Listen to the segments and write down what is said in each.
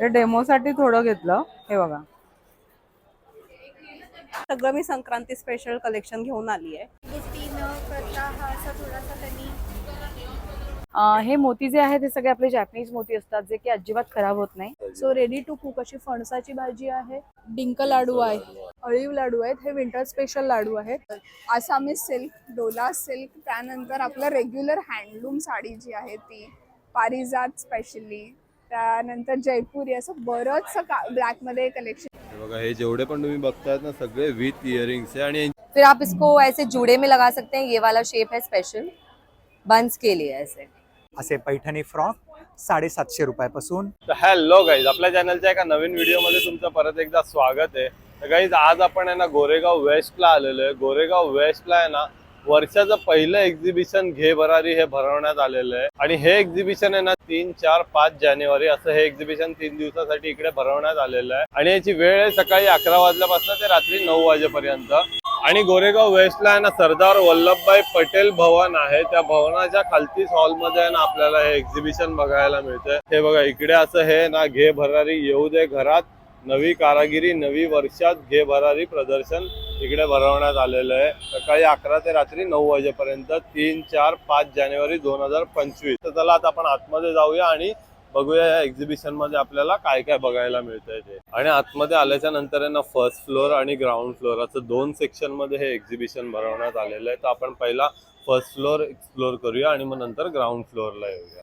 हे डेमोसाठी थोडं घेतलं. हे बघा. सगळं मी संक्रांती स्पेशल कलेक्शन घेऊन आली आहे बुट्टी न करता हा असा थोडासा त्यांनी अं, हे मोती जे आहेत ते सगळे आपले जॅपनीज मोती असतात जे की अजिबात खराब होत नाही. सो रेडी टू कुक अशी फणसाची भाजी आहे. डिंक लाडू आहे अळीव लाडू आहेत हे विंटर स्पेशल लाडू आहेत. आसामी सिल्क डोला सिल्क त्यानंतर आपलं रेग्युलर हँडलूम साडी जी आहे ती पारिजात स्पेशली त्यानंतर जयपुरी असं बरंचसं का ब्लॅकमध्ये कलेक्शन हे बघा हे जेवढे पण तुम्ही बघतायत ना सगळे विथ इयरिंग्स आहे आणि फिर आप इसको ऐसे जूड़े में लगा सकते हैं ये वाला शेप है स्पेशल बंस के लिए ऐसे. असे पैठणी फ्रॉक साडेसातशे रुपयापासून. हॅलो गाईज आपल्या चॅनलच्या एका नवीन व्हिडिओमध्ये तुमचं परत एकदा स्वागत आहे. तर गाईज आज आपण आहे ना गोरेगाव वेस्टला आलेलो आहे. गोरेगाव वेस्टला आहे ना वर्षाचं पहिलं एक्झिबिशन घे भरारी हे भरवण्यात आलेलं आहे. आणि हे एक्झिबिशन आहे ना तीन चार पाच जानेवारी असं हे एक्झिबिशन तीन दिवसासाठी इकडे भरवण्यात आलेलं आहे. आणि याची वेळ आहे सकाळी अकरा वाजल्यापासून ते रात्री नऊ वाजेपर्यंत. आणि गोरेगाव वेस्टला आहे ना सरदार वल्लभभाई पटेल भवन आहे. त्या भवनाच्या खालतीच हॉलमध्ये आहे ना आपल्याला हे एक्झिबिशन बघायला मिळतंय. हे बघा इकडे असं हे ना घे भरारी येऊ दे घरात. नवी कारागिरी नवी वर्षात घे भरारी प्रदर्शन इकडे भरवण्यात आलेलं आहे. सकाळी अकरा ते रात्री नऊ वाजेपर्यंत तीन चार पाच जानेवारी दोन हजार पंचवीस. तर चला आता आपण आतमध्ये जाऊया आणि बघूया या एक्झिबिशनमध्ये आपल्याला काय काय बघायला मिळतंय ते. आणि आतमध्ये आल्याच्यानंतर आहे ना फर्स्ट फ्लोअर आणि ग्राउंड फ्लोअर असं दोन सेक्शनमध्ये हे एक्झिबिशन भरवण्यात आलेलं आहे. तर आपण पहिला फर्स्ट फ्लोअर एक्सप्लोअर करूया आणि मग नंतर ग्राउंड फ्लोअरला येऊया.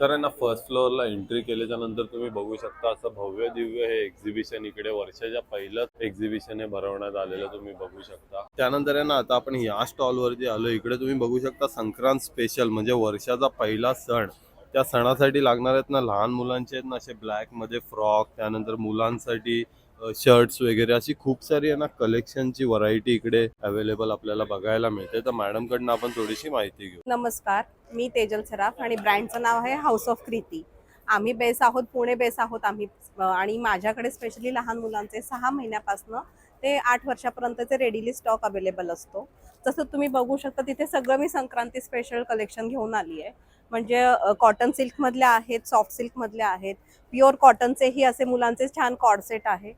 तर आहे ना फर्स्ट फ्लोअरला एंट्री केल्याच्यानंतर तुम्ही बघू शकता असं भव्य दिव्य हे एक्झिबिशन इकडे वर्षाच्या पहिलंच एक्झिबिशन हे भरवण्यात आलेलं तुम्ही बघू शकता. त्यानंतर आहे ना आता आपण या स्टॉल वरती आलो इकडे तुम्ही बघू शकता संक्रांत स्पेशल म्हणजे वर्षाचा पहिला सण. त्या सणासाठी लागणार आहेत ना लहान मुलांचे आहेत ना असे ब्लॅकमध्ये फ्रॉक त्यानंतर मुलांसाठी शर्ट्स वगैरे अशी खूप सारी आहे ना कलेक्शनची व्हरायटी इकडे अवेलेबल आपल्याला बघायला मिळते. तर मॅडम कडनं आपण थोडीशी माहिती घेऊ. नमस्कार मी तेजल सराफ आणि ब्रँडचं नाव आहे हाऊस ऑफ क्रिती आम्ही बेस आहोत पुणे बेस आहोत आम्ही आणि माझ्याकडे स्पेशली लहान मुलांचे सहा महिन्यापासनं ते आठ वर्षापर्यंतचे रेडीली स्टॉक अवेलेबल असतो. जसं तुम्ही बघू शकता तिथे सगळं मी संक्रांती स्पेशल कलेक्शन घेऊन आली आहे म्हणजे कॉटन सिल्कमधल्या आहेत सॉफ्ट सिल्कमधल्या आहेत. प्युअर कॉटनचेही असे मुलांचे छान कॉडसेट आहे.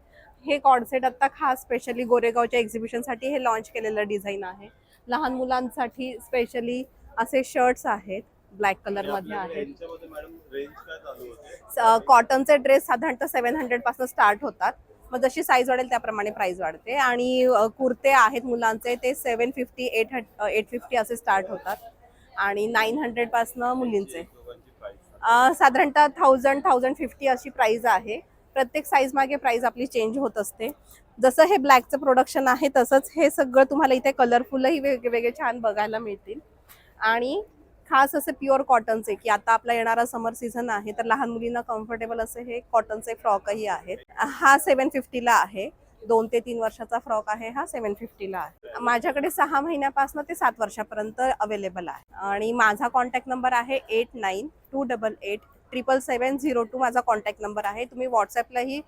हे कॉडसेट आता खास स्पेशली गोरेगावच्या एक्झिबिशनसाठी हे लॉन्च केलेलं डिझाईन आहे. लहान मुलांसाठी स्पेशली असे शर्ट्स आहेत ब्लॅक कलरमध्ये आहेत. यांच्यामध्ये मॅडम रेंज काय चालू होते? कॉटनचे ड्रेस साधारणतः सेव्हन हंड्रेडपासून स्टार्ट होतात. मग जशी साईज वाढेल त्याप्रमाणे प्राइस वाढते. आणि कुर्ते आहेत मुलांचे ते seven fifty eight eight fifty असे स्टार्ट होतात. आणि नाईन हंड्रेडपासनं मुलींचे. साधारणतः थाउजंड थाउजंड फिफ्टी अशी प्राईज आहे. प्रत्येक साईज मागे प्राईज आपली चेंज होत असते. जसं हे ब्लॅकचं प्रोडक्शन आहे तसंच हे सगळं तुम्हाला इथे कलरफुलही वेगवेगळे छान बघायला मिळतील. आणि खास असे प्युअर कॉटनचे की आता आपला येणारा समर सीझन आहे तर लहान मुलींना कम्फर्टेबल असे हे कॉटनचे फ्रॉकही आहेत. हा सेवन फिफ्टीला आहे. दोन ते तीन वर्षाचा फ्रॉक आहे हा सेवन फिफ्टीला आहे. माझ्याकडे सहा महिन्यापासून ते सात वर्षापर्यंत अवेलेबल आहे. आणि माझा कॉन्टॅक्ट नंबर आहे eight nine two double eight triple seven zero two माझा कॉन्टॅक्ट नंबर आहे. तुम्ही व्हॉट्सॲपलाही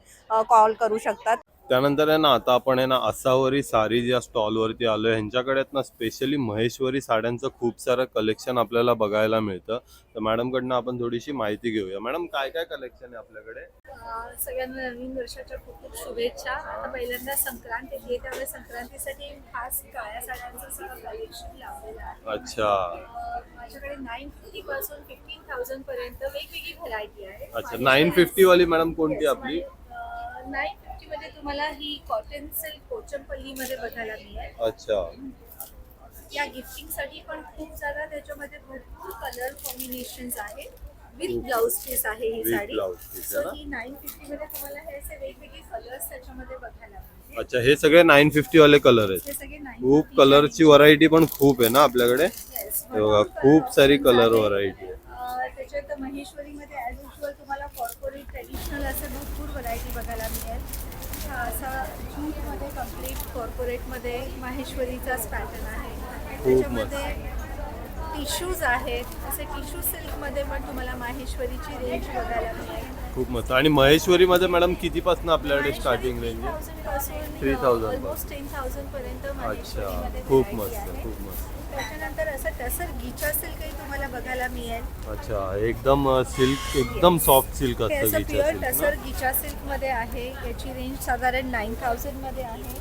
कॉल करू शकतात. त्यानंतर आहे ना आता आपण आहे ना असावरी सारी ज्या स्टॉल वरती आलोय ह्यांच्याकडे ना स्पेशली महेश्वरी साड्यांचं खूप सारं कलेक्शन आपल्याला बघायला मिळतं. तर मॅडम कडनं आपण थोडीशी माहिती घेऊया. मॅडम काय काय कलेक्शन आहे आपल्याकडे? सगळ्यांना नवीन वर्षाच्या खूप खूप शुभेच्छा. आता पहिल्यांदा संक्रांत येते त्यामुळे संक्रांतीसाठी खास काळ्या साड्यांचं सगळं कलेक्शन लावलेलं आहे. अच्छा. माझ्याकडे नाईन फिफ्टी पासून फिफ्टीन थाउजंड पर्यंत वेगवेगळी व्हरायटी आहे. अच्छा नाईन फिफ्टी वाली मॅडम कोणती आपली? नाईन फिफ्टी मध्ये तुम्हाला ही कॉटन सिल्क पोचमपल्ली मध्ये बघायला मिळेल. अच्छा. या गिफ्टिंगसाठी पण खूप सारा त्याच्यामध्ये भरपूर कलर कॉम्बिनेशन्स आहेत. विथ खूप. ब्लाउज पीस आहे ही With साडी. blouse piece ना? ही नाईन फिफ्टी मध्ये तुम्हाला हे असे वेगवेगळे कलर्स त्याच्यामध्ये बघायला मिळतील. अच्छा हे सगळे नाईन फिफ्टी वाले कलर आहेत. हे सगळे 950 खूप कलरची व्हरायटी पण खूप आहे ना आपल्याकडे? हे बघा खूप सारी कलर. व्हरायटी आहे. त्याच्यात महेश्वरीमध्ये ॲज कॉर्पोरेट ट्रेडिशनल असं भरपूर व्हरायटी बघायला मिळेल. हा असा जूटमध्ये कंप्लीट कॉर्पोरेटमध्ये माहेश्वरीचाच पॅटर्न आहे. त्याच्यामध्ये टिश्यूज आहेत. असे टिश्यू सिल्कमध्ये पण तुम्हाला माहेश्वरीची रेंज बघायला मिळेल. खूप मस्त. आणि महेश्वरी मध्ये मॅडम कितीपासून आपल्याकडे स्टार्टिंग रेंज आहे? पासून 3,000 ऑलमोस्ट टेन थाउजंड पर्यंत अच्छा माहेश्वरीमध्ये खूप मस्त आहे. खूप मस्त. त्याच्यानंतर असं टसर गीचा सिल्कही तुम्हाला बघायला मिळेल. अच्छा एकदम सिल्क एकदम सॉफ्ट सिल्क हे असतं असं गीचा प्युअर सिल्क टसर गीचा आहे. याची रेंज साधारण नाईन आहे.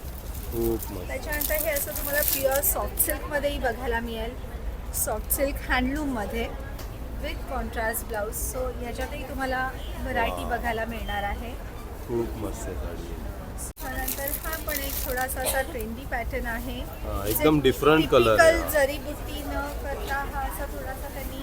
खूप मस्त. त्याच्यानंतर हे असं तुम्हाला प्युअर सॉफ्ट बघायला मिळेल. सॉफ्ट सिल्क हँडलूममध्ये विथ कॉन्ट्रास्ट ब्लाऊज सो ह्याच्यातही तुम्हाला व्हरायटी Wow. बघायला मिळणार आहे. खूप मस्त आहे. साडी त्यानंतर हा पण एक थोडासा असा ट्रेंडी पॅटर्न आहे. हा, एकदम different color आहे Typical हा. जरी बुट्टी न करता हा असा थोडासा त्यांनी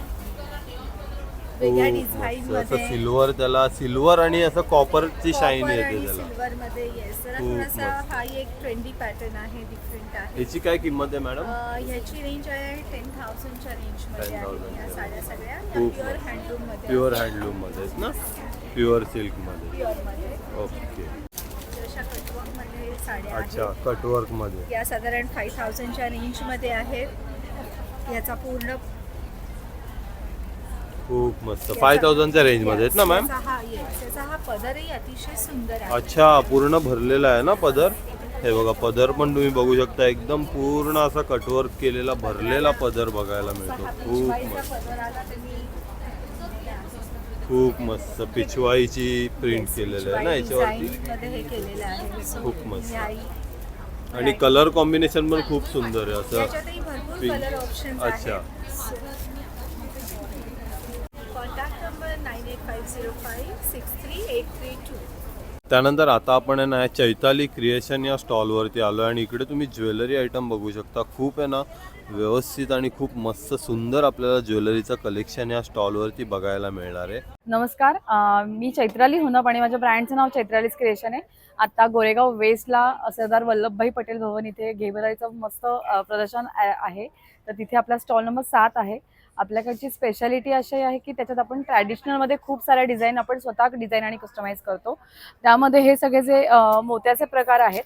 वेगळ्या डिझाईन मस्त. असं मध्ये सिल्वर त्याला सिल्वर आणि असं कॉपरची शाईन येते त्याला. सिल्वर मध्ये येस जरा खूप थोडासा मस्त. हा एक ट्रेंडी पॅटर्न आहे डिफरंट आहे. याची काय किंमत आहे मॅडम अं, ह्याची रेंज आहे टेन थाउजंडच्या रेंजमध्ये आहे 10,000 ह्या साड्या सगळ्या. खूप प्युअर मस्त. हँडलूममध्ये प्युअर हँडलूममध्ये आहेत ना? प्युअर सिल्कमध्ये. ओके साड्या अच्छा आहेत. कटवर्कमध्ये या साधारण फाईव्ह थाउजंडच्या रेंजमध्ये आहेत. याचा पूर्ण खूप मस्त. फाय थाउजंडच्या रेंजमध्ये आहेत ना मॅम याचा हा yes, हा पदरही अतिशय सुंदर आहे. अच्छा पूर्ण भरलेला आहे ना पदर? हे बघा पदर पण तुम्ही बघू शकता. एकदम पूर्ण असा कटवर्क केलेला भरलेला पदर बघायला मिळतो. खूप मस्त. पदर आला त्यांनी. खूप मस्त पिछवाईची प्रिंट केलेलं आहे ना याच्यावरती? आहे. खूप मस्त. आणि कलर कॉम्बिनेशन पण खूप सुंदर आहे असं अच्छा. त्यानंतर आता आपण आहे ना चैताली क्रिएशन या स्टॉलवरती आलो आणि इकडे तुम्ही ज्वेलरी आयटम बघू शकता. खूप आहे ना व्यवस्थित आणि खूप मस्त सुंदर आपल्याला ज्वेलरीचं कलेक्शन या स्टॉलवरती बघायला मिळणार आहे. नमस्कार अं, मी चैत्राली हुनप आणि माझ्या ब्रँडचं नाव चैत्रालीच क्रिएशन आहे. आता गोरेगाव वेस्टला सरदार वल्लभभाई पटेल भवन इथे घेबराईचं मस्त अं, प्रदर्शन आ- आहे. तर तिथे आपला स्टॉल नंबर सात आहे. आपल्याकडची स्पेशालिटी अशी आहे की त्याच्यात आपण ट्रॅडिशनलमध्ये खूप साऱ्या डिझाईन आपण स्वतः डिझाईन आणि कस्टमाइज करतो. त्यामध्ये हे सगळे जे अं, मोत्याचे प्रकार आहेत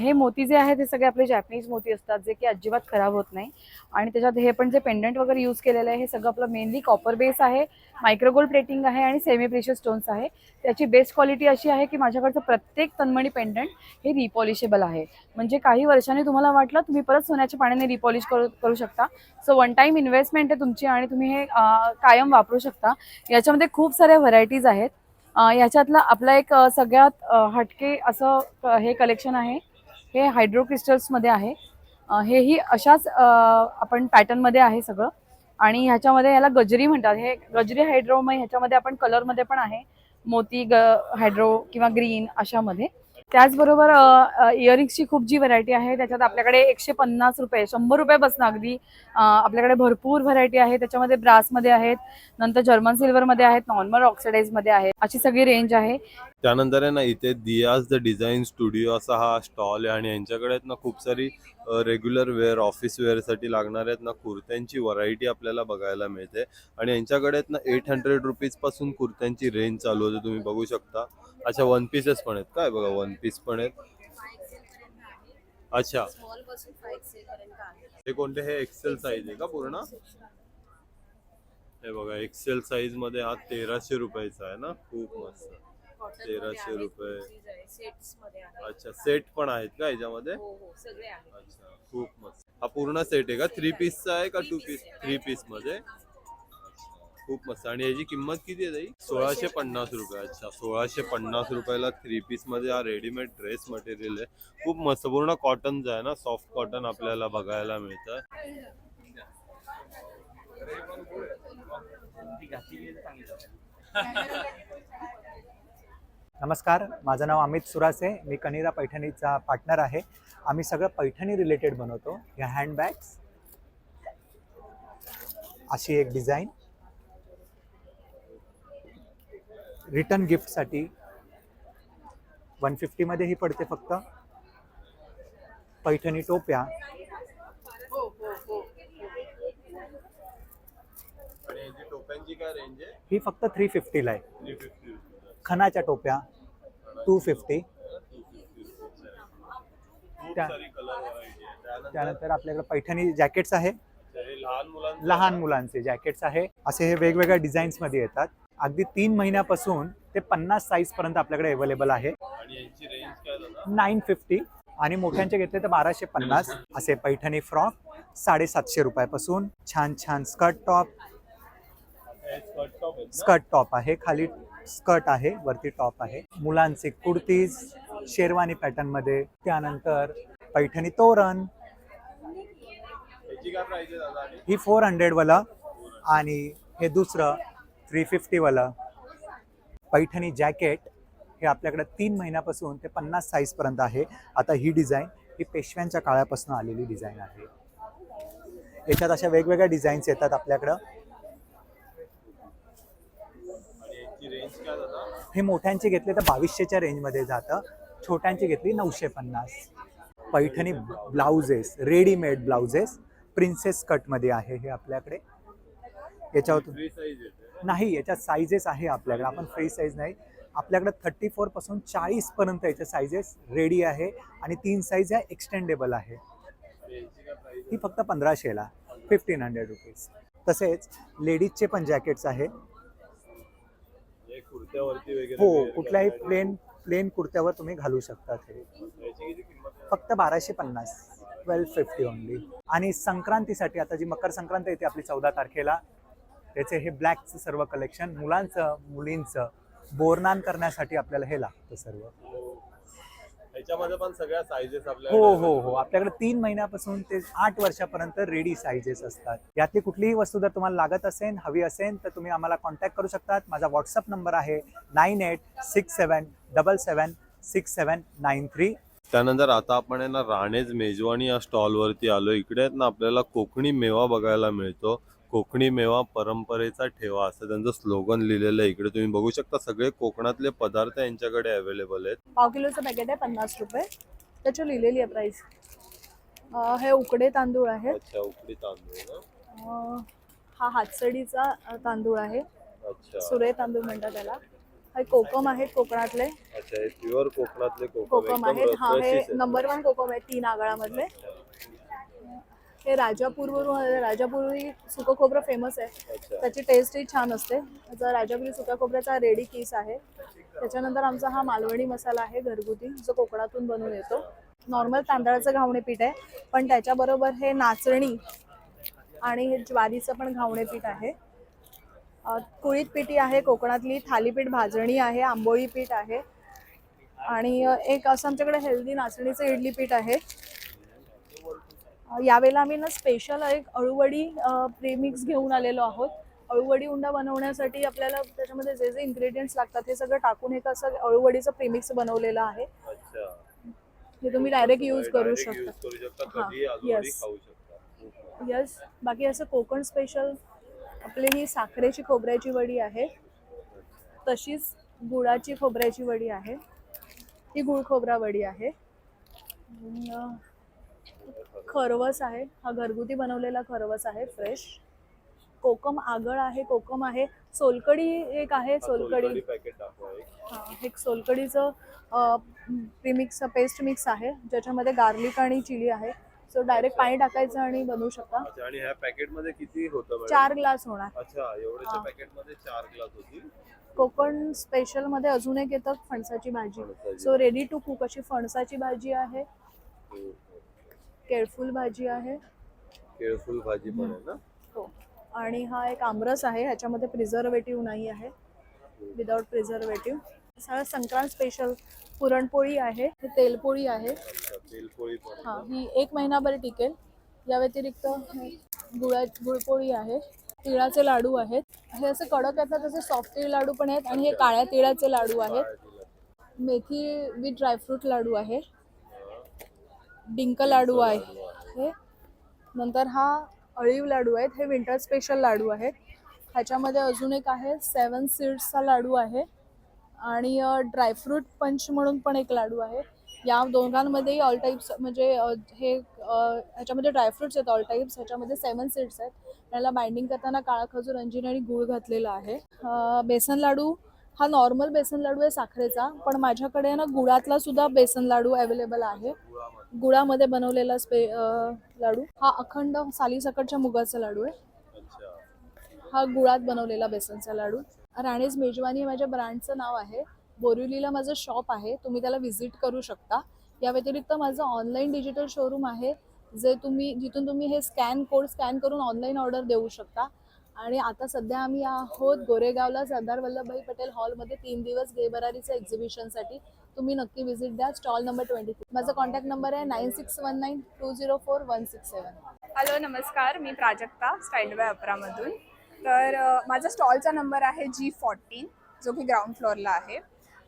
हे मोती जे आहेत हे सगळे आपले जॅपनीज मोती असतात जे की अजिबात खराब होत नाही. आणि त्याच्यात हे पण जे पेंडंट वगैरे यूज केलेलं आहे हे सगळं आपलं मेनली कॉपर बेस आहे मायक्रोगोल्ड प्लेटिंग आहे आणि सेमी प्रेशर स्टोन्स आहे. त्याची बेस्ट क्वालिटी अशी आहे की माझ्याकडचं प्रत्येक तन्मणी पेंडंट हे रिपॉलिशेबल आहे. म्हणजे काही वर्षांनी तुम्हाला वाटलं तुम्ही परत सोन्याच्या पाण्याने रिपॉलिश करू करू शकता. सो वन टाईम इन्व्हेस्टमेंट आहे तुमची आणि तुम्ही हे कायम वापरू शकता. याच्यामध्ये खूप साऱ्या व्हरायटीज आहेत. याच्यातलं आपला एक सगळ्यात हटके असं हे कलेक्शन आहे. हे हायड्रो क्रिस्टल्समध्ये आहे. हेही अशाच आपण पॅटर्नमध्ये आहे सगळं. आणि ह्याच्यामध्ये याला गजरी म्हणतात. हे गजरी हायड्रो मग ह्याच्यामध्ये आपण कलरमध्ये पण आहे. मोती ग हायड्रो किंवा ग्रीन अशामध्ये. त्याचबरोबर इयरिंग्सची खूप जी व्हरायटी आहे त्याच्यात आपल्याकडे एकशे पन्नास रुपये शंभर रुपयापासून अगदी आपल्याकडे भरपूर व्हरायटी आहे. त्याच्यामध्ये ब्रासमध्ये आहेत नंतर जर्मन सिल्वरमध्ये आहेत नॉर्मल ऑक्सिडाईजमध्ये आहेत अशी सगळी रेंज आहे. त्यानंतर आहे ना इथे दियाज द डिझाईन स्टुडिओ असा हा स्टॉल आहे आणि यांच्याकडे आहेत ना खूप सारी रेग्युलर वेअर ऑफिस वेअरसाठी लागणार आहेत ना कुर्त्यांची व्हरायटी आपल्याला बघायला मिळते. आणि यांच्याकडे आहेत ना एट हंड्रेड रुपीजपासून कुर्त्यांची रेंज चालू होते. तुम्ही बघू शकता. अच्छा वन पीसेस पण आहेत. काय बघा वन पीस पण आहेत. अच्छा. हे कोणते? हे एक्सेल साईज आहे का पूर्ण? हे बघा एक्सेल साईजमध्ये हा तेराशे रुपयाचा आहे ना. खूप मस्त. तेराशे रुपये. अच्छा सेट पण आहेत का याच्यामध्ये? अच्छा खूप मस्त. हा पूर्ण सेट आहे का? थ्री पीसचा आहे. का टू पीस थ्री पीसमध्ये? अच्छा, खूप मस्त. आणि याची किंमत किती आहे ताई? सोळाशे पन्नास. रुपये. अच्छा सोळाशे पन्नास रुपयाला थ्री पीसमध्ये हा रेडीमेड ड्रेस मटेरियल आहे. खूप मस्त. पूर्ण कॉटनचा आहे ना? सॉफ्ट कॉटन आपल्याला बघायला मिळतं. नमस्कार माझं नाव अमित सुरासे मी कनिरा पैठणीचा पार्टनर आहे. आम्ही सगळं पैठणी रिलेटेड बनवतो. ह्या हँडबॅग्स अशी एक डिझाईन रिटर्न गिफ्टसाठी वन फिफ्टीमध्ये ही पडते फक्त. पैठणी टोप्या. ही फक्त थ्री फिफ्टीला आहे. खणाच्या टोप्या टू फिफ्टी त्या- त्यानंतर आपल्याकडे पैठणी जॅकेट्स आहे. लहान मुलांचं जॅकेट्स आहे. असे हे वेगवेगळ्या डिझाईन्समध्ये येतात. अगदी तीन महिन्यापासून ते पन्नास साईज पर्यंत आपल्याकडे अवेलेबल आहे. नाईन फिफ्टी आणि मोठ्यांचे घेतले तर बाराशे पन्नास. असे पैठणी फ्रॉक साडेसातशे रुपयापासून. छान छान स्कर्ट टॉप? स्कर्ट टॉप आहे. खाली स्कर्ट आहे वरती टॉप आहे. मुलांचे कुर्तीज शेरवानी पॅटर्नमध्ये त्यानंतर पैठणी तोरण. ही फोर हंड्रेड वाला आणि हे दुसरं थ्री फिफ्टी वाला पैठणी जॅकेट हे आपल्याकडे तीन महिन्यापासून ते पन्नास साईज पर्यंत आहे. आता ही डिझाईन ही पेशव्यांच्या काळापासून आलेली डिझाईन आहे. याच्यात अशा वेगवेगळ्या डिझाईन्स येतात आपल्याकडं आणि यांची रेंज काय दादा हे मोठ्यांचे घेतले तर बावीसशेच्या रेंजमध्ये जातं. छोट्यांची घेतली नऊशे पन्नास Paithani blouses readymade blouses princess कटमध्ये आहे हे आपल्याकडे. याच्यावर? नाही याच्यात साईजेस आहे आपल्याकडे. आपण फ्री साईज नाही. आपल्याकडे थर्टी फोरपासून चाळीस पर्यंत याचे साईजेस रेडी आहे आणि तीन साईज आहे. एक्सटेंडेबल आहे ही फक्त पंधराशेला. फिफ्टीन हंड्रेड रुपीज तसेच लेडीजचे पण जॅकेट्स आहे. हे वगैरे हो कुठल्याही प्लेन प्लेन कुर्त्यावर तुम्ही घालू शकता हे आहे? फक्त बाराशे पन्नास ट्वेल्व फिफ्टी ओनली आणि संक्रांतीसाठी आता जी मकर संक्रांत येते आपली चौदा तारखेला. त्याचे हे ब्लॅकचं सर्व कलेक्शन मुलांचं मुलींचं बोरनान करण्यासाठी आपल्याला हे लागतं सर्व. याच्यामध्ये पण सगळ्या साईजेस आपल्या हो हो हो. आपल्याकडे तीन महिन्यापासून ते आठ वर्षापर्यंत रेडी साईजेस असतात. यातली कुठलीही वस्तू जर तुम्हाला लागत असेल हवी असेल तर तुम्ही आम्हाला कॉन्टॅक्ट करू शकतात. माझा व्हॉट्सअप नंबर आहे nine eight six seven double seven six seven nine three. त्यानंतर आता आपण आहे ना राणेज मेजवानी या स्टॉलवरती आलो इकडे ना आपल्याला कोकणी मेवा बघायला मिळतो. कोकणी मेवा परंपरेचा ठेवा असं त्यांचं स्लोगन लिहिलेलं आहे. इकडे तुम्ही बघू शकता सगळे कोकणातले पदार्थ यांच्याकडे अवेलेबल आहेत. पाव किलोचं पॅकेट आहे पन्नास रुपये. त्याच्यावर लिहिलेली आहे प्राईस हे उकडे तांदूळ आहेत. अच्छा उकडी तांदूळ ना? अं, हा हातसडीचा अं, तांदूळ आहे. अच्छा. सुरे तांदूळ म्हणतात त्याला. हे कोकम आहेत कोकणातले. अच्छा हे प्युअर कोकणातले कोकम आहेत. हा हे. नंबर वन कोकम आहे तीन आगळामधले. हे राजापूरवरून. राजापुरी सुकं खोबरं फेमस आहे. त्याची टेस्टही छान असते. त्याचा राजापुरी सुक्या खोबऱ्याचा रेडी केस आहे. त्याच्यानंतर आमचा हा मालवणी मसाला आहे घरगुती जो कोकणातून बनवून येतो. नॉर्मल तांदळाचं घावणे पीठ आहे पण त्याच्याबरोबर हे नाचणी आणि हे ज्वारीचं पण घावणे पीठ आहे. कुळीत पिठी आहे कोकणातली थालीपीठ भाजणी आहे आंबोळी पीठ आहे. आणि एक असं आमच्याकडे हेल्दी नाचणीचं इडली पीठ आहे. यावेळेला आम्ही ना स्पेशल एक अळूवडी प्रेमिक्स घेऊन आलेलो आहोत. अळूवडी उंडा बनवण्यासाठी आपल्याला त्याच्यामध्ये जे जे इन्ग्रेडियंट्स लागतात हे सगळं टाकून एक असं अळूवडीचं प्रेमिक्स बनवलेलं आहे. हे तुम्ही डायरेक्ट यूज करू शकता. हा, शकता. यस बाकी असं कोकण स्पेशल आपली ही साखरेची खोबऱ्याची वडी आहे. तशीच गुळाची खोबऱ्याची वडी आहे. ही गुळ खोबरा वडी आहे. खरवस आहे. हा घरगुती बनवलेला खरवस आहे फ्रेश कोकम आगळ आहे कोकम आहे. सोलकडी एक आहे सोलकडी. हा, एक सोलकडीचं प्रीमिक्स पेस्ट मिक्स आहे. ज्याच्यामध्ये गार्लिक आणि चिली आहे. सो डायरेक्ट पाणी टाकायचं आणि बनवू शकता. आणि ह्या पॅकेटमध्ये किती होतं? चार ग्लास होणार. अच्छा एवढ्याच्या हा. पॅकेटमध्ये चार ग्लास होतील कोकण स्पेशलमध्ये अजून एक येतं फणसाची भाजी. सो रेडी टू कुक अशी फणसाची भाजी आहे. केळफुल भाजी आहे. केळफुल भाजी पण आहे ना? हो. आणि हा एक आमरस आहे ह्याच्यामध्ये प्रिझर्वेटिव्ह नाही आहे. विदाउट प्रिझर्वेटिव्ह सगळं संक्रांत स्पेशल पुरणपोळी आहे. ही तेलपोळी आहे. तेलपोळी पण हा ना? ही एक महिनाभर टिकेल. या व्यतिरिक्त हे गुळा गुळपोळी आहे. तिळाचे लाडू आहेत. हे असे कडक येतात तसे सॉफ्ट तीळ लाडू पण आहेत. आणि हे काळ्या तिळाचे लाडू आहेत? मेथी विथ ड्रायफ्रूट लाडू आहे. डिंक लाडू आहे. नंतर हा अळीव लाडू आहेत. हे विंटर स्पेशल लाडू आहेत. ह्याच्यामध्ये अजून एक आहे सेवन सीड्सचा लाडू आहे. आणि ड्रायफ्रूट पंच म्हणून पण एक लाडू आहे. या दोघांमध्येही ऑल टाईप्स म्हणजे हे ह्याच्यामध्ये ड्रायफ्रुट्स आहेत ऑल टाईप्स ह्याच्यामध्ये सेवन सीड्स आहेत. याला बाइंडिंग करताना काळा खजूर अंजिन आणि गूळ घातलेला आहे. बेसन लाडू हा नॉर्मल बेसन लाडू आहे साखरेचा. पण माझ्याकडे ना गुळातला सुद्धा बेसन लाडू अवेलेबल आहे. गुळामध्ये बनवलेला स्पे लाडू. हा अखंड सालीसकटच्या मुगाचा लाडू आहे. हा गुळात बनवलेला बेसनचा लाडू. राणीज मेजवानी हे माझ्या ब्रँडचं नाव आहे. बोरिवलीला माझं शॉप आहे. तुम्ही त्याला व्हिजिट करू शकता. या व्यतिरिक्त माझं ऑनलाईन डिजिटल शोरूम आहे जे तुम्ही जिथून तुम्ही हे स्कॅन कोड स्कॅन करून ऑनलाईन ऑर्डर देऊ शकता. आणि आता सध्या आम्ही आहोत गोरेगावला सरदार वल्लभभाई पटेल हॉलमध्ये तीन दिवस गेबरारीचं एक्झिबिशनसाठी तुम्ही नक्की व्हिजिट द्या. स्टॉल नंबर ट्वेंटी थ्री माझा कॉन्टॅक्ट नंबर आहे nine six one nine two zero four one six seven hello नमस्कार. मी प्राजक्ता स्टाईल बाय अप्रामधून. तर अ, माझा स्टॉलचा नंबर आहे जी फॉर्टीन जो की ग्राउंड फ्लोअरला आहे.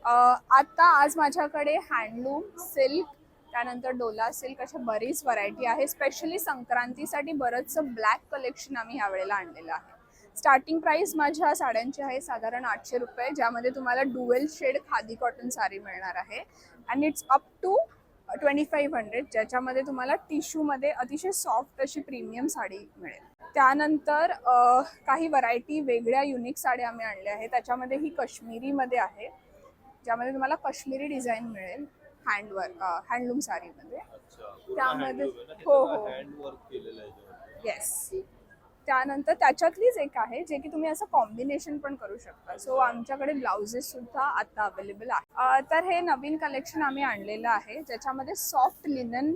अ, आत्ता आज माझ्याकडे हँडलूम सिल्क त्यानंतर डोला सिल्क अशा बरीच व्हरायटी आहे. स्पेशली संक्रांतीसाठी बरंचसं ब्लॅक कलेक्शन आम्ही यावेळेला आणलेलं आहे. स्टार्टिंग प्राइस माझ्या साड्यांची आहे साधारण आठशे रुपये ज्यामध्ये तुम्हाला dual shade khadi cotton sari मिळणार आहे. And it's up to twenty five hundred ज्याच्यामध्ये तुम्हाला टिश्यूमध्ये अतिशय सॉफ्ट अशी प्रीमियम साडी मिळेल. त्यानंतर काही व्हरायटी वेगळ्या युनिक साड्या आम्ही आणल्या आहेत. त्याच्यामध्ये ही काश्मीरीमध्ये आहे ज्यामध्ये तुम्हाला काश्मीरी डिझाईन मिळेल हँडवर्क हँडलूम साडीमध्ये. त्यामध्ये- हो, हो. येस त्यानंतर त्याच्यातलीच एक आहे जे की तुम्ही असं कॉम्बिनेशन पण करू शकता. सो आमच्याकडे ब्लाउजेस सुद्धा आता अवेलेबल आहे तर हे नवीन कलेक्शन आम्ही आणलेलं आहे ज्याच्यामध्ये सॉफ्ट लिनन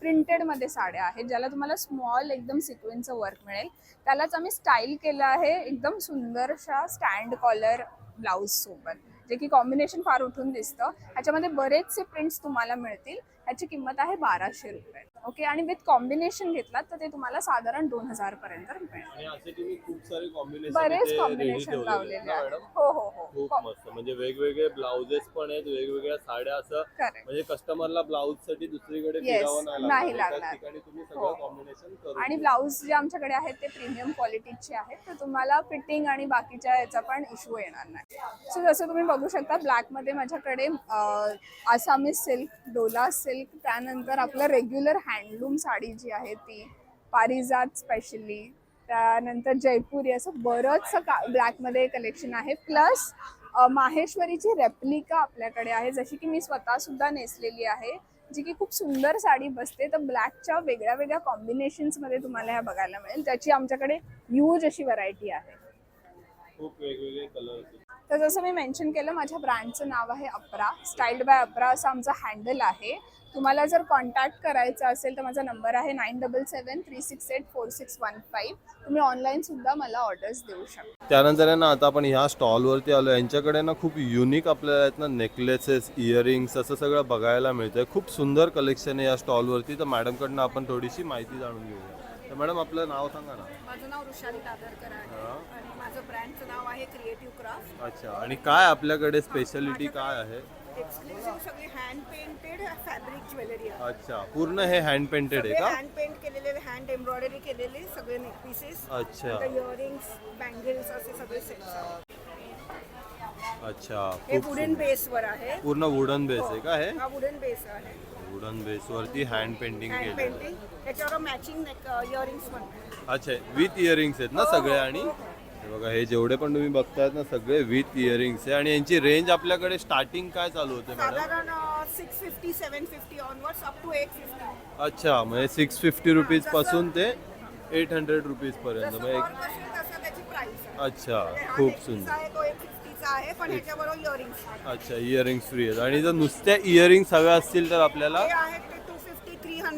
प्रिंटेडमध्ये साड्या आहेत ज्याला तुम्हाला स्मॉल एकदम सिक्वेन्सचं वर्क मिळेल. त्यालाच आम्ही स्टाईल केलं आहे एकदम सुंदरशा स्टँड कॉलर ब्लाऊज सोबत जे की कॉम्बिनेशन फार उठून दिसतं. ह्याच्यामध्ये बरेचसे प्रिंट्स तुम्हाला मिळतील. ह्याची किंमत आहे बाराशे रुपये. ओके आणि विथ कॉम्बिनेशन घेतलात तर ते तुम्हाला साधारण दोन हजार पर्यंत मिळेल बरेच कॉम्बिनेशन लावलेले आहेत हो हो खूप हो मस्त म्हणजे वेगवेगळे ब्लाउजेस पण आहेत वेगवेगळ्या साड्या असं म्हणजे कस्टमरला ब्लाउजसाठी दुसरीकडे Yes, फिरावं नाही नाही लागणार. लागणार. एकाच ठिकाणी तुम्ही हो. सगळं कॉम्बिनेशन करू आणि. ब्लाऊज जे आमच्याकडे आहेत ते प्रीमियम क्वालिटीचे आहेत तर तुम्हाला फिटिंग आणि बाकीच्या याचा पण इश्यू येणार नाही सो जसं तुम्ही बघू शकता ब्लॅकमध्ये माझ्याकडे अं, आसामी सिल्क डोला सिल्क त्यानंतर आपलं रेग्युलर हँडलूम साडी जी आहे ती पारिजात स्पेशली त्यानंतर जयपुरी असं बरंचसं का ब्लॅकमध्ये कलेक्शन आहे. प्लस माहेश्वरीची रेप्लिका आपल्याकडे आहे जशी की मी स्वतःसुद्धा नेसलेली आहे जी की खूप सुंदर साडी बसते. तर ब्लॅकच्या वेगळ्या वेगळ्या कॉम्बिनेशन्समध्ये तुम्हाला ह्या बघायला मिळेल. त्याची आमच्याकडे ह्यूज अशी व्हरायटी आहे. खूप वेगवेगळे कलर तर जसं मी मेन्शन केलं माझ्या ब्रँडचं नाव आहे अप्रा स्टाईल्ड बाय अप्रा असं आमचं हँडल आहे. तुम्हाला जर कॉन्टॅक्ट करायचा असेल तर माझा नंबर आहे nine double seven three six eight four six one five तुम्ही ऑनलाईन सुद्धा मला ऑर्डर्स देऊ शकता. त्यानंतर आहे ना आता आपण ह्या स्टॉलवरती आलो यांच्याकडे ना खूप युनिक आपल्याला आहेत ना नेकलेसेस इयरिंग्स असं सगळं बघायला मिळतंय. खूप सुंदर कलेक्शन आहे या स्टॉलवरती तर मॅडमकडनं आपण थोडीशी माहिती जाणून घेऊया. तर मॅडम आपलं नाव सांगा ना. माझं नाव ऋषाली दादरकर आहे. हा. आणि माझं ब्रँडचं नाव आहे क्रिएटिव्ह क्राफ्ट अच्छा. आणि काय आपल्याकडे स्पेशालिटी काय आहे? एक्सक्लुसिव्ह सगळी हँड पेंटेड फॅब्रिक ज्वेलरी आहे. अच्छा पूर्ण हे हँड पेंटेड आहे का? हँड पेंट केलेले हँड एम्ब्रॉयडरी केलेले सगळे नेक पीसेस अच्छा. इयरिंग्स बँगल्स असे सगळे सेट्स आहेत अच्छा हे खूप वुडन सुंदर. बेसवर आहे. पूर्ण वुडन बेस आहे का हे? हा वुडन बेस आहे. वुडन बेस वरती हँड पेंटिंग हँड केलेलं आहे. पेंटिंग त्याच्यावर मॅचिंग इयरिंग्स पण. अच्छा विथ इयरिंग्स आहेत ना सगळे आणि? हे. बघा हे जेवढे पण तुम्ही बघतायत ना सगळे विथ इयरिंग्स आहे. आणि यांची रेंज आपल्याकडे स्टार्टिंग काय चालू होते मॅडम साधारण six fifty seven fifty onwards up to eight fifty अच्छा म्हणजे सिक्स फिफ्टी रुपीजपासून ते एट हंड्रेड रुपीज पर्यंत. जसं म्हणजे work असेल तसं त्याची प्राइस आहे. अच्छा म्हणजे हा खूप सुंदर. आहे तो एक फिफ्टीचा आहे पण ह्याच्याबरोबर इयरिंग्स अच्छा इयरिंग्स फ्री आहेत. आणि जर नुसत्या इयरिंग्स हव्या असतील तर आपल्याला हे आहेत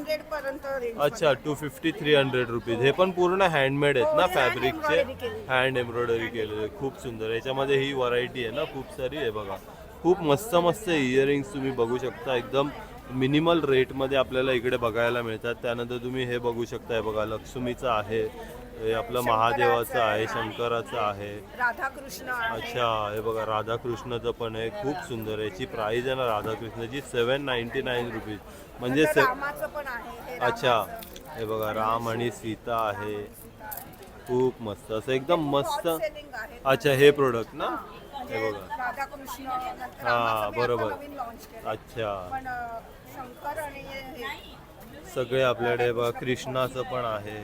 हंड्रेड पर्यंत अच्छा two fifty three hundred rupees हे पण पूर्ण हँडमेड आहेत हो, ना हे hand फॅब्रिकचे केलेले. हँड एम्ब्रॉयडरी केलेले. खूप सुंदर. याच्यामध्ये ही व्हरायटी आहे ना खूप सारी आहे बघा. खूप मस्त मस्त इयरिंग्स तुम्ही बघू शकता. एकदम मिनिमल रेटमध्ये आपल्याला इकडे बघायला मिळतात. त्यानंतर तुम्ही हे बघू शकता हे बघा लक्ष्मीचं आहे. हे आपलं महादेवाचं आहे शंकराचं आहे. राधाकृष्ण अच्छा हे बघा राधाकृष्णाचं पण आहे खूप सुंदर आहे. याची प्राइस आहे ना राधाकृष्णाची सेवन नाईन्टी नाईन रुपीज म्हणजे से अच्छा. हे बघा राम आणि सीता आहे. खूप मस्त असं एकदम मस्त अच्छा हे प्रोडक्ट ना? हे म्हणजे बघा. हा, बरोबर. अच्छा. सगळे आपल्याकडे बघा कृष्णाचं पण आहे.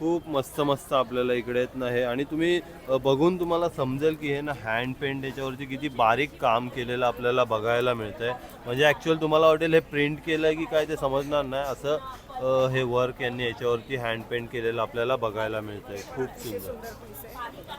खूप मस्त मस्त आपल्याला इकडे आहेत ना हे आणि तुम्ही बघून तुम्हाला समजेल की हे ना हँड पेंट याच्यावरती किती बारीक काम केलेलं आपल्याला बघायला मिळतं आहे म्हणजे ॲक्च्युअल तुम्हाला वाटेल हे प्रिंट केलं आहे की काय ते समजणार नाही. असं हे वर्क यांनी याच्यावरती हँड पेंट केलेलं आपल्याला बघायला मिळतं आहे खूप सुंदर.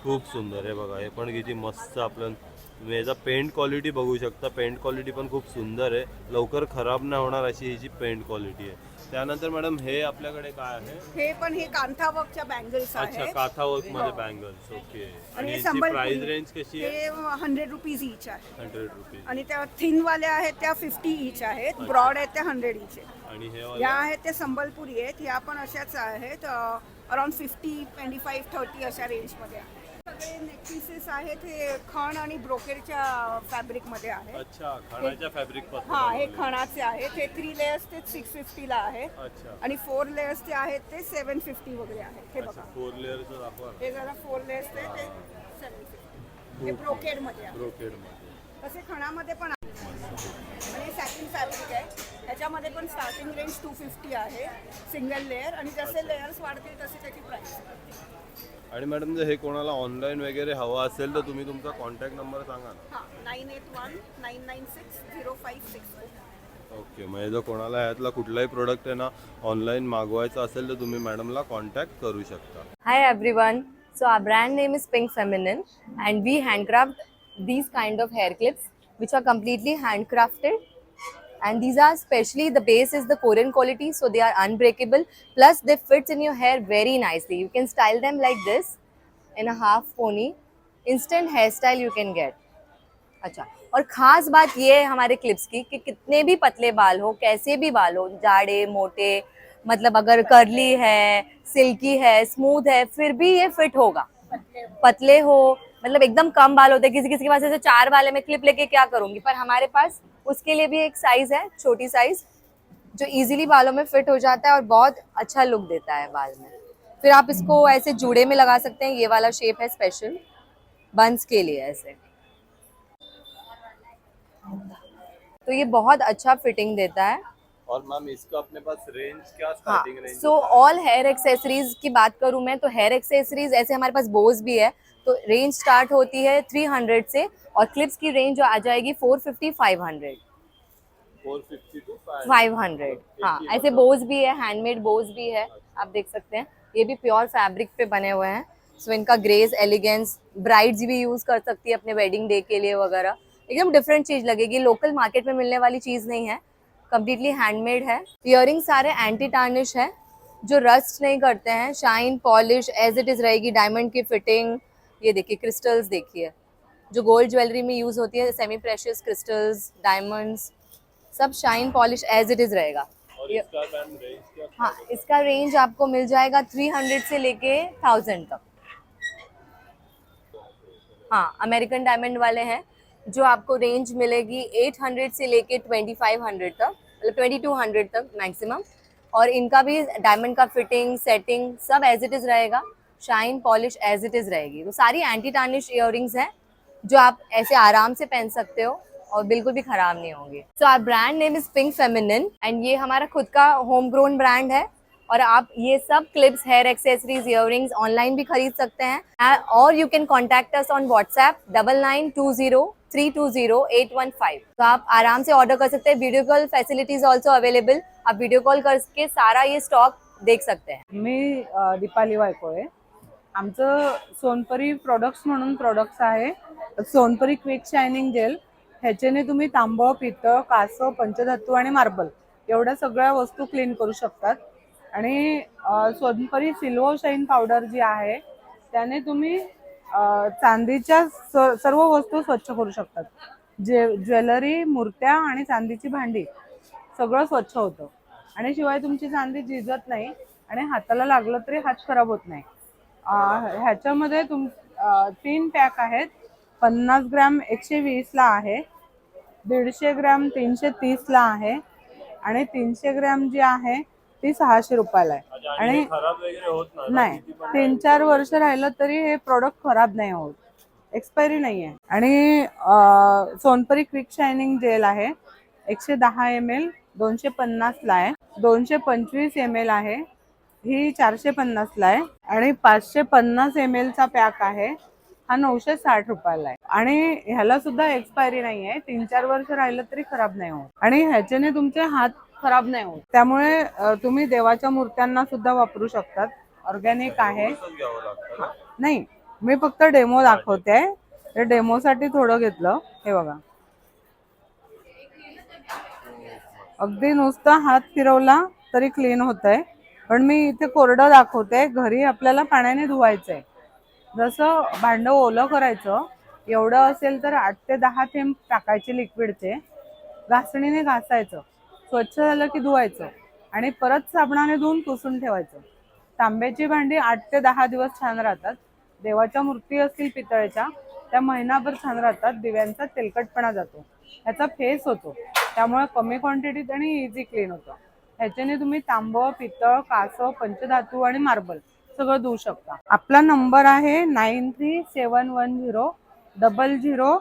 खूप सुंदर आहे बघा. हे पण किती मस्त आपलं तुम्ही याचा पेंट क्वालिटी बघू शकता. पेंट क्वालिटी पण खूप सुंदर आहे. लवकर खराब नाही होणार अशी ह्याची पेंट क्वालिटी आहे. त्यानंतर मॅडम हे आपल्याकडे काय आहे? हे पण हे कांथावर्कच्या बँगल्स अच्छा आहेत. काथा वर्कमध्ये हो. बँगल्स ओके आणि आणि याची प्राइस संबलपुरी रेंज कशी आहे? हे हंड्रेड रुपीज इच आहे. हंड्रेड रुपीज आणि त्या थिन वाल्या आहेत त्या फिफ्टी इच आहेत. ब्रॉड आहेत त्या हंड्रेड इच आहेत. आणि हे या आहेत त्या संबलपुरी आहेत. ह्या पण अशाच आहेत around fifty twenty five thirty अशा रेंजमध्ये आहेत. सगळे नेकपीसेस आहेत हे खण आणि ब्रोकेडच्या फॅब्रिकमध्ये आहेत अच्छा खणाच्या फॅब्रिकपासून हा हे बनवलेले. खणाचे आहेत हे थ्री लेयर्स ते सिक्स फिफ्टीला आहे. अच्छा. आणि फोर लेयर्स ते आहेत ते सेवन फिफ्टी वगैरे आहेत हे अच्छा बघा. फोर लेअरचं दाखवा ना. हे जरा फोर लेयर्स ते ते सेवन फिफ्टी हे ब्रोकेडमध्ये आहे. ब्रोकेडमध्ये. तसे खणामध्ये पण आहे. आणि सॅटिन फॅब्रिक आहे. ह्याच्यामध्ये पण स्टार्टिंग रेंज टू फिफ्टी आहे. सिंगल लेअर आणि जसे लेयर्स वाढतील तसे त्याची प्राइस आणि मॅडम जर हे कोणाला ऑनलाईन वगैरे हवं असेल तर तुम्ही तुमचा कॉन्टॅक्ट नंबर सांगा ना. हां nine eight one nine nine six zero five six okay म्हणजे जर कोणाला ह्यातला कुठलाही प्रोडक्ट आहे ना ऑनलाईन मागवायचा असेल तर तुम्ही मॅडमला कॉन्टॅक्ट करू शकता. Hi everyone. So our brand name is Pink Feminine and we handcraft these kind of hair clips which are completely handcrafted and these are specially the base is the Korean quality so they are unbreakable plus they fit in your hair very nicely. You can style them like this in a half pony. Instant hairstyle you can get. अच्छा और खास बात ये है हमारे clips की कि कितने भी पतले बाल हो कैसे भी बाल हो जाड़े मोटे मतलब अगर करली है सिल्की है स्मूथ है फिर भी ये फिट होगा पतले हो मतलब एकदम कम बाल होते हैं। किसी किसी के पास ऐसे चार बाल है, मैं क्लिप लेके क्या करूँगी? पर हमारे पास उसके लिए भी एक साइज़ है, छोटी साइज़ जो इजीली बालों में फिट हो जाता है और बहुत अच्छा लुक देता है बाल में। फिर आप इसको ऐसे जूड़े में लगा सकते हैं। ये वाला शेप है स्पेशल बंस के लिए ऐसे। तो ये बहुत अच्छा फिटिंग देता है। और मैम इसका अपने पास रेंज क्या starting range so all hair accessories की बात करूँ मैं तो हेयर एक्सेसरीज ऐसे हमारे पास बोज भी है तो रेंज स्टार्ट होती है थ्री हंड्रेड से और क्लिप्स की रेंज आ जाएगी फोर फिफ्टी फाइव हंड्रेड हाँ ऐसे बोज भी है हैंडमेड बोज भी है आप देख सकते हैं। ये भी प्योर फैब्रिक पे बने हुए हैं सो इनका ग्रेस एलिगेंस ब्राइड्स भी यूज़ कर सकती है अपने वेडिंग डे के लिए वगैरह। एकदम डिफरेंट चीज़ लगेगी लोकल मार्केट में मिलने वाली चीज़ नहीं है कम्प्लीटली हैंडमेड है। इयरिंग सारे एंटी टार्निश है जो रस्ट नहीं करते हैं। Shine polish as it is रहेगी डायमंड की फिटिंग ये देखिए क्रिस्टल्स देखिए। जो गोल्ड ज्वेलरी में यूज़ होती है semi precious crystals diamonds sub shine polish as it is रहेगा। इसका हाँ इसका रेंज आपको मिल जाएगा थ्री हंड्रेड से लेके थाउज़ेंड तक। हाँ अमेरिकन डायमंड वाले हैं। जो आपको रेंज मिलेगी एट हंड्रेड से लेके ट्वेंटी फाइव हंड्रेड तक मतलब ट्वेंटी टू हंड्रेड तक मैक्सिमम और इनका भी डायमंड का फिटिंग सेटिंग सब एज इट इज़ रहेगा। Shine polish as it is रहेगी। तो सारी एंटी टार्निश इयर हैं, जो आप ऐसे आराम से पहन सकते हो और बिल्कुल भी खराब नहीं होंगे। So our brand name is pink feminine and ये हमारा खुद का होम ग्रोन ब्रांड है। और आप ये सब clips hair accessories ear online भी खरीद सकते हैं। और you can contact us on WhatsApp double nine two zero three two zero eight one five तो आप आराम से ऑर्डर कर सकते हैं। Video call facilities also available आप वीडियो कॉल करके सारा ये स्टॉक देख सकते हैं। मी दीपाली वायकोळे आमचं सोनपरी प्रोडक्ट्स म्हणून प्रोडक्ट्स आहे. सोनपरी क्विक शायनिंग जेल ह्याच्याने तुम्ही तांबं पितं कासव पंचधातू आणि मार्बल एवढ्या सगळ्या वस्तू क्लीन करू शकतात. आणि सोनपरी सिल्वर शाईन पावडर जी आहे त्याने तुम्ही चांदीच्या स- सर्व वस्तू स्वच्छ करू शकतात. जे ज्वेलरी मूर्त्या आणि चांदीची भांडी सगळं स्वच्छ होतं. आणि शिवाय तुमची चांदी झिजत नाही आणि हाताला लागलं तरी हात खराब होत नाही. ह्याच्यामध्ये तुम तीन पॅक आहेत. पन्नास ग्रॅम एकशे वीसला आहे. दीडशे ग्रॅम तीनशे तीसला आहे. आणि तीनशे ग्रॅम जी आहे ती सहाशे रुपयाला आहे. आणि नाही तीन चार वर्ष राहिलं तरी हे प्रोडक्ट खराब नाही होत. एक्सपायरी नाही आहे आणि सोनपरी क्विक शायनिंग जेल आहे. एकशे दहा एम एल दोनशे पन्नासला आहे. दोनशे पंचवीस एम एल आहे. ही चारशे पन्नासला आहे. आणि पाचशे पन्नास एम चा पॅक आहे. हा नऊशे साठ रुपयाला आहे. आणि ह्याला सुद्धा एक्सपायरी नाही आहे तीन चार वर्ष राहिलं तरी खराब नाही होत. आणि ह्याच्याने तुमचे हात खराब नाही होत. त्यामुळे तुम्ही देवाच्या मूर्त्यांना सुद्धा वापरू शकतात. ऑर्गॅनिक आहे. नाही. मी फक्त डेमो दाखवते. त्या डेमोसाठी थोडं घेतलं. हे बघा. अगदी नुसता हात फिरवला तरी क्लीन होत आहे पण मी इथे कोरडं दाखवते. घरी आपल्याला पाण्याने धुवायचंय. जसं भांडं ओलं करायचं एवढं असेल तर आठ ते दहा थेंब टाकायचे लिक्विडचे घासणीने घासायचं. स्वच्छ झालं की धुवायचं आणि परत साबणाने धुवून पुसून ठेवायचं. तांब्याची भांडी आठ ते दहा दिवस छान राहतात. देवाच्या मूर्ती असतील पितळेच्या त्या महिनाभर छान राहतात. दिव्यांचा तेलकटपणा जातो. ह्याचा फेस होतो. त्यामुळे कमी क्वांटिटीत आणि इझी क्लीन होतं. ह्याच्याने तुम्ही तांबं पितळ कासव पंचधातू आणि मार्बल सगळं धुवू शकता. आपला नंबर आहे nine three seven one zero double zero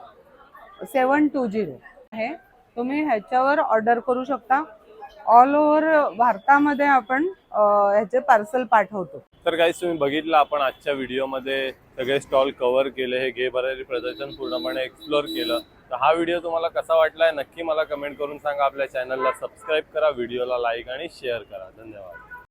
seven two zero. आहे. तुम्ही ह्याच्यावर ऑर्डर करू शकता. ऑल ओव्हर भारतामध्ये आपण ह्याचे पार्सल पाठवतो. तर काही तुम्ही बघितलं आपण आजच्या व्हिडिओमध्ये सगळे स्टॉल कव्हर केले हे घे भरारी प्रदर्शन पूर्णपणे एक्सप्लोअर केलं. तर हा व्हिडिओ तुम्हाला कसा वाटलाय नक्की मला कमेंट करून सांगा. आपल्या चॅनलला सबस्क्राईब करा व्हिडिओला लाईक आणि शेअर करा. धन्यवाद.